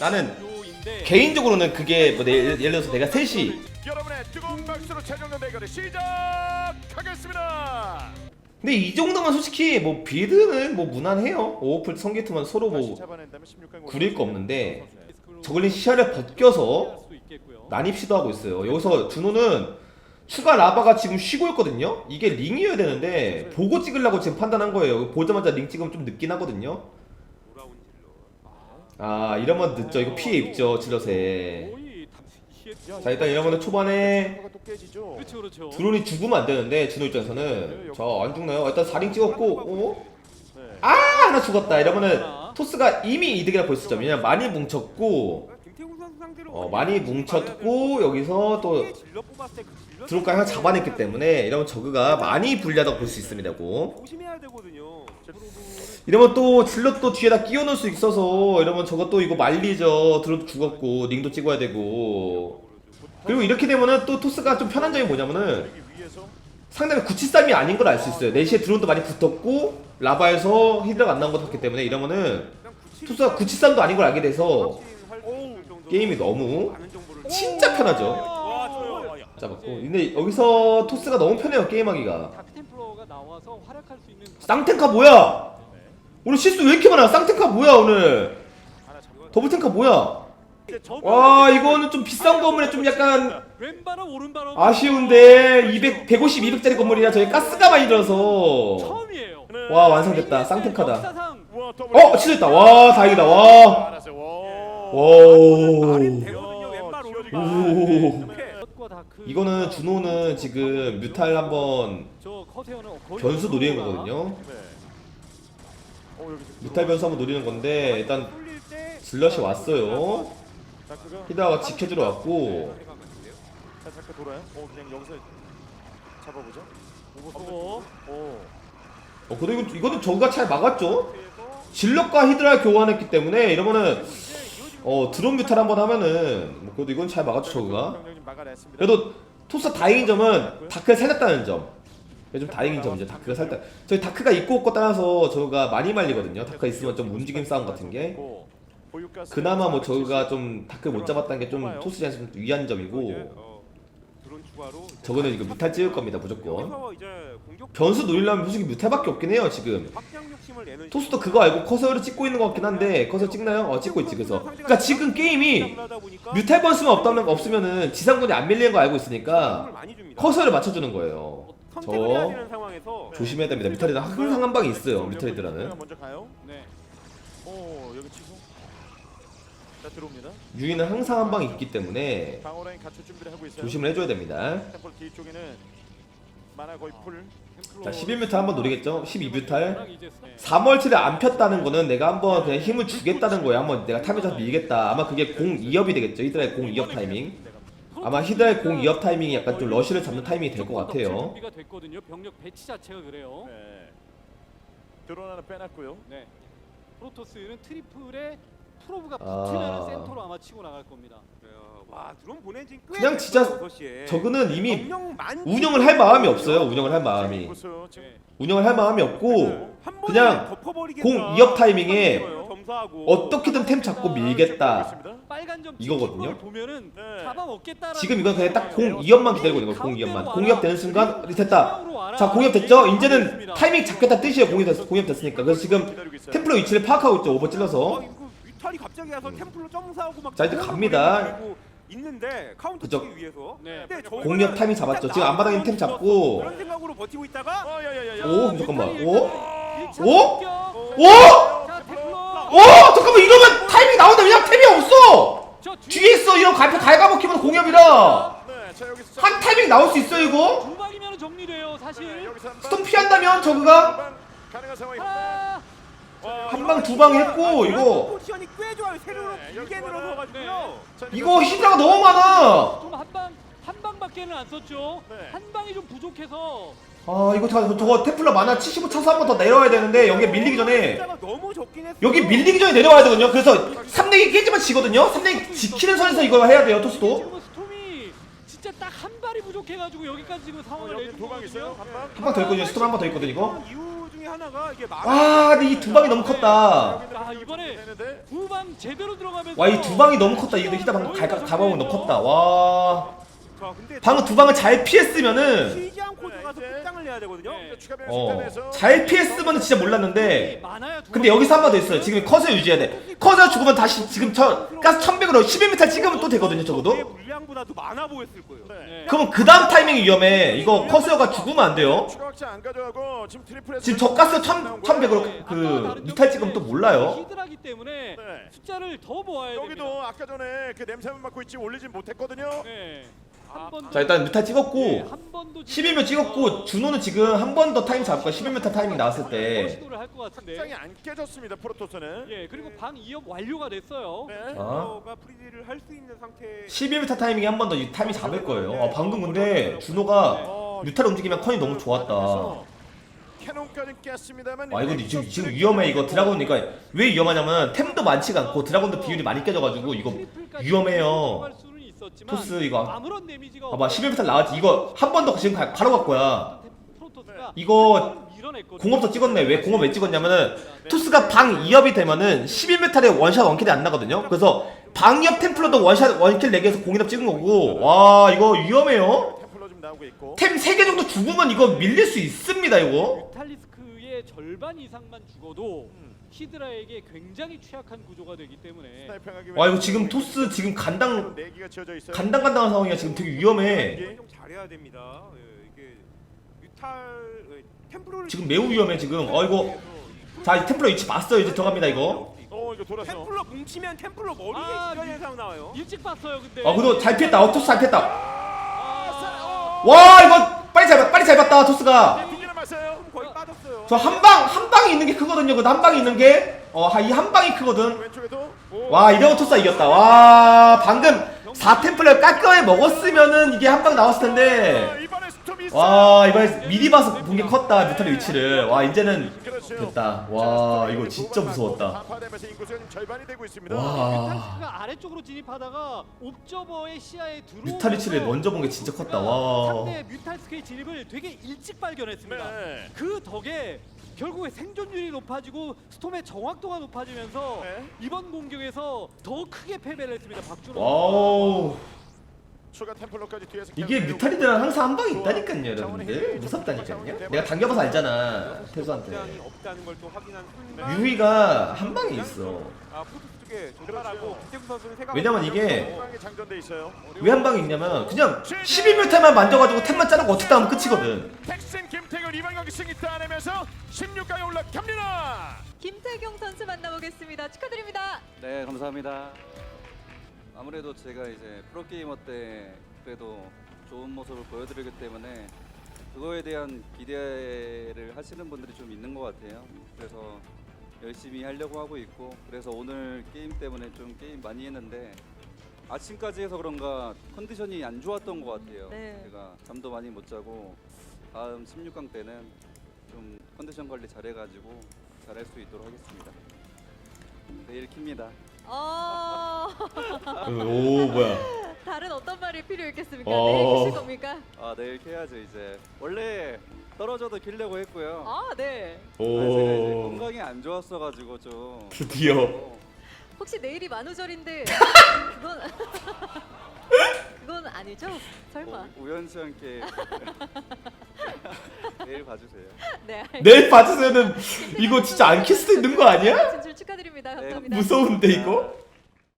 나는 개인적으로는 그게 뭐 내- 예를 들어서 내가 셋이 여러분의 뜨거운 박수로 최종전 대결을 시작하겠습니다. 근데 이 정도면 솔직히 뭐 비드는 뭐 무난해요. 오오플 성게트만 서로 뭐 잡아낸다면 16강 구릴 거 없는데 저글링 시야를 벗겨서. 난입 시도하고 있어요. 여기서 준호는 추가 라바가 지금 쉬고 있거든요. 이게 링이어야 되는데 보고 찍으려고 지금 판단한 거예요. 보자마자 링 찍으면 좀 늦긴 하거든요 아 이러면 늦죠 이거 피해 입죠 질럿에 자 일단 이러면 초반에. 드론이 죽으면 안 되는데 준호 입장에서는 자 안 죽나요? 일단 4링 찍었고 어? 네. 아 하나 죽었다 이러면은 토스가 이미 이득이라 볼 수 있죠 왜냐면 많이 뭉쳤고 어, 많이 뭉쳤고 여기서 또 드론까지 하나 잡아냈기 때문에 이러면 저그가 많이 불리하다고 볼 수 있습니다 고. 이러면 또 질럿 또 뒤에다 끼워 넣을 수 있어서 이러면 저거 또 이거 말리죠. 드론 죽었고 링도 찍어야 되고. 그리고 이렇게 되면은 또 토스가 좀 편한 점이 뭐냐면은 상당히 973이 아닌 걸 알 수 있어요. 4시에 드론도 많이 붙었고 라바에서 히드라가 안 나온 것도 같기 때문에 이러면은 토스가 973도 아닌 걸 알게 돼서 게임이 너무 진짜 편하죠. 잡았고. 근데 여기서 토스가 너무 편해요 게임하기가. 있는 쌍탱카 뭐야? 오늘 실수 왜 이렇게 많아 쌍탱카 뭐야 오늘? 더블탱카 뭐야? 와 이거는 좀 비싼 건물에 좀 약간 아쉬운데 200, 150, 200짜리 건물이라 저희 가스가 많이 들어서. 와 완성됐다. 쌍탱카다. 어 치즈했다. 와 다행이다. 와 오. 이거는 준호는 지금 뮤탈 한번 변수 노리는. 거거든요 네. 어, 뮤탈 변수 한번 노리는 건데 일단 뚫릴 때 질럿이 왔어요 히다가 지켜주러 왔고 자, 돌아요. 어, 그냥 여기서 잡아보죠. 어. 오. 어 그래도 이거- 이거는 저가 잘 막았죠 질럿과 히드라 교환했기 때문에 이러면은 어 드론 뮤탈 한번 하면은 뭐 그래도 이건 잘 막았죠 저가 병력님 막아냈습니다. 그래도 토스 다행인 점은 다크를 살렸다는 점. 이게 좀 다행인 점이죠. 다크가 살짝. 저희 다크가 있고 없고 따라서 저가 많이 말리거든요. 다크가 있으면 좀 움직임 싸움 같은 게. 그나마 뭐 저가 좀 다크 못 잡았다는 게 좀 토스 입장에서 좀 위한 점이고. 어, 추가로 저거는 이거 뮤탈 찍을 겁니다 무조건. 여기서 이제 공격 변수 노리려면 솔직히 뮤탈밖에 없긴 해요 지금. 확장 욕심을 내는 토스도 그거 알고 커서를 찍고 있는 것 같긴 한데 커서 찍나요? 어 찍고 있지 그래서. 그러니까 지금 게임이 하다 보니까 뮤탈 변수만 없다면 없으면은 지상군이 안 밀리는 거 알고 있으니까 공을 많이 줍니다. 커서를 맞춰주는 거예요. 선택을 해야 저 되는 상황에서 조심해야 됩니다. 뮤탈이랑 항상 한 방이 있어요. 먼저 가요. 네. 오, 여기 취소. 자, 들어옵니다. 유인은 항상 한 방이 있기 때문에 방어 라인 갖출 준비를 하고 있어요. 조심을 해줘야 됩니다. 템플 뒤쪽에는 만화 거의 풀. 자 11뮤탈 한번 노리겠죠? 12뮤탈 이제 네. 3월치를 안 폈다는 거는 내가 한번 그냥 힘을 주겠다는 거예요 한번 내가 서 밀겠다 아마 그게 공 2업이 되겠죠 히드라의 공 2업 타이밍 아마 히드라의 공 2업 타이밍이 약간 좀 러쉬를 잡는 타이밍이 될 것 같아요 준비가 됐거든요. 병력 배치 자체가 그래요. 네. 드론 하나 빼놨고요. 네. 프로토스는 트리플에 프로브가 아. 붙으면 센터로 아마 치고 나갈 겁니다. 어, 와 드론 보내진 꽤 그냥 진짜 됐어요, 6시에. 저그는 이미 운영을 할 마음이 없어요 운영을 할 마음이. 지금 네. 운영을 할 마음이 없고 한 번에 그냥. 공 이업 타이밍에. 어떻게든 템 잡고 밀겠다 빨간 점 이거거든요. 네. 지금 이건 그냥 딱공 2업만 기다리고 있는 거예요 공 2업만 공 2업 되는 순간 됐다 자 공이업 됐죠? 이제는 타이밍 잡겠다 뜻이에요 공이 됐, 공이업 됐 으니까 그래서 지금. 템플러 위치를 파악하고 있죠 오버 어, 찔러서 이거 뮤탈이 갑자기 와서 템플로 점사하고 막 자, 이제 갑니다. 있는데 카운터 그죠. 치기 위해서. 네. 근데 저거는 공이업 타이밍 잡았죠 지금 앞바닥에 템 잡고 그런 생각으로 버티고 있다가 어, 야, 야, 야, 야. 오 잠깐만 오? 오? 오? 오? 자, 테플러. 오? 잠깐만 이러면 타이밍 나온다 왜냐 템이 없어 저 뒤에 있어 이런 갈피 갈가먹히면 공이업이라 네, 자 여기서 한 타이밍 나올 수 있어 이거? 두 방이면 정리돼요, 네, 사실. 여기서 방. 스톰 피한다면 저그가 한방 가능 한. 아, 한방 두 방 했고 이거 포지션이 꽤 좋아요. 세로로 네, 길게 여기서 늘어서 가지고요. 자, 이거 히드라가 너무 많아 좀 한 방, 한 방밖에는 안 썼죠. 네. 한 방이 좀 부족해서. 아 이거 다 저거 테플러 만화 75 차서 한 번 더 내려와야 되는데 여기 밀리기 전에 숫자가 너무 적긴 했어요. 여기 밀리기 전에 내려와야 되거든요 그래서 3렉이 깨지면 지거든요 3렉 지키는 선에서 이거 해야 돼요 토스도 지금은 스톰이 진짜 딱 한 발이 부족해가지고 여기까지 지금 어, 상황을 여기 내준 도방 있어요. 거거든요. 한 방. 한 방 더 있거든요. 스톰 한방 더 있거든 이거. 이유 중에 하나가 이게 와 근데 이 두 방이 너무 컸다. 아, 이번에 되는데 두 방 제대로 들어가면서 와 이 두 방이 너무 컸다. 이거 히다 방금 가방이 너무 컸다. 와 자, 근데 방금 두 방을 잘 피했으면은 쉬지 않고 들어가서 내야 되거든요. 네. 병력 어잘 피했으면 진짜 몰랐는데 근데 방. 여기서 한 번 더 있어요. 지금 컷을 유지해야 돼. 컷을 죽으면 다시 지금 저 가스 1100으로 11m 찍으면 또 되거든요. 적어도. 내 물량보다도 많아 보였을 거예요. 네. 네. 그러면 그 다음 타이밍이 위험해. 이거 커스어가 죽으면 안 돼요. 안 가져가고 지금 트리플 지금 저 가스 1000, 1100으로 그 뉴탈 찍으면 또 몰라요. 히드라기 때문에 네. 숫자를 더 모아야 됩니다. 여기도 아까 전에 그 냄새만 맡고 있지 올리진 못했거든요. 네. 자 일단 네, 찍었고 한 번도 11몇 찍었고 준호는 지금 한 번 더 타임 잡을 거야. 11m 타이밍 나왔을 더 때. 시도를 할것 확장이 같은데. 안 깨졌습니다. 프로토스는. 예, 그리고 방 2업 완료가 됐어요. 네. 아. 가 프리딜을 할 수 있는 상태. 11m 타이밍에 한 번더이 타이밍 잡을 거예요. 아, 방금 근데 준호가 어, 뉴탈 움직이면 컨이 너무 좋았다. 캐논까지 깼습니다만. 와 이거 지금 지금 위험해 이거 드라곤이니까 왜 위험하냐면 템도 많지가 않고 드라곤도 비율이 많이 깨져가지고 이거 위험해요. 있었지만 토스 이거 아무런 데미지가 봐봐 11m 나왔지 이거 한 번 더 지금 가, 바로 갈 거야. 프로토스가 이거 밀어냈거든요. 공업도 찍었네. 왜 공업 왜 찍었냐면은 투스가 방 2업이 되면은 11m에 원샷 원킬이 안 나거든요. 그래서 방 2업 템플러도 원샷 원킬 4개에서 공인업 찍은 거고 와 이거 위험해요. 템플러 좀 나오고 있고. 템 3개 정도 죽으면 이거 밀릴 수 있습니다 이거. 절반 이상만 죽어도 히드라에게 굉장히 취약한 구조가 되기 때문에 와 이거 지금 토스 지금 간당 네 개가 지어져 있어요. 간당간당한 상황이야 지금 되게 위험해. 좀 잘해야 됩니다. 예, 이게 뮤탈 예, 템플러를 지금 매우 위험해 지금. 어 이거 자이 템플러 위치 봤어요 이제 들어갑니다 이거. 어 이거 돌아서. 템플러 뭉치면 템플러 머리에 아, 시간 이- 현상 나와요. 일찍 봤어요 근데 아 그래도 잘 피했다. 어 토스 잘 피했다. 아, 와 이거 빨리 잘 빨리 잘 봤다 토스가. 저 한 방 한 방이 있는 게 크거든요. 그 한 방이 있는 게. 어 이 한 방이 크거든. 와 이대호 토스가 이겼다. 와 방금 4템플을 깔끔하게 먹었으면은 이게 한 방 나왔을 아, 텐데. 와 이번에 미리 봐서 본 게 컸다 뮤탈의 위치를. 와 이제는. 됐다. 와 이거 진짜 무서웠다. 와 뮤탈리스크가 아래쪽으로 진입하다가 옵저버의 시야에 들어오면서 뮤탈 위치를 먼저 본 게 진짜 컸다. 와. 상대 뮤탈스크의 진입을 되게 일찍 발견했습니다. 네. 그 덕에 결국에 생존율이 높아지고 스톰의 정확도가 높아지면서 네. 이번 공격에서 더 크게 패배를 했습니다. 박준호. 와우. 추가 템플러까지 뒤에서 이게 뮤탈이들은 항상 한 방이 있다니까요 여러분들. 무섭다니까요. 내가 당겨봐서 알잖아 태수한테. 장이 없다는 걸 또 확인한 순간 유희가 한 방에 있어. 아 프로토스 쪽에 조절하고 김태구 선수는 생각 왜냐면 이게 중앙에 장전돼 있어요. 왜 한 방이 있냐면 그냥 12m만 만져가지고 템만 자르고 어떻게 하면 끝이거든. 택신 김태균 이번 경기 승리 따내면서 16강에 올라갑니다. 김태경 선수 만나보겠습니다. 축하드립니다. 네 감사합니다. 아무래도 제가 이제 프로게이머 때 그래도 좋은 모습을 보여드리기 때문에 그거에 대한 기대를 하시는 분들이 좀 있는 것 같아요. 그래서 열심히 하려고 하고 있고 그래서 오늘 게임 때문에 좀 게임 많이 했는데 아침까지 해서 그런가 컨디션이 안 좋았던 것 같아요. 네. 제가 잠도 많이 못 자고 다음 16강 때는 좀 컨디션 관리 잘해가지고 잘할 수 있도록 하겠습니다. 내일 킵니다. 어, 오 뭐야. 다른 어떤 말이 필요했겠습니까? 어. 내일 주실 겁니까? 아 내일 캐야죠 이제 원래 떨어져도 키려고 했고요 아, 네. 아, 제가 이제 오. 건강이 안 좋았어가지고 좀 드디어. 어, 혹시 내일이 만우절인데 그건 그건 아니죠? 설마. 뭐 우연치 않게 내일 봐주세요 네. 알겠습니다. 내일 봐주세요는 이거 진짜 안 킬 수도 있는 거 아니야? 진출 축하드립니다. 네, 감사합니다. 무서운데 이거?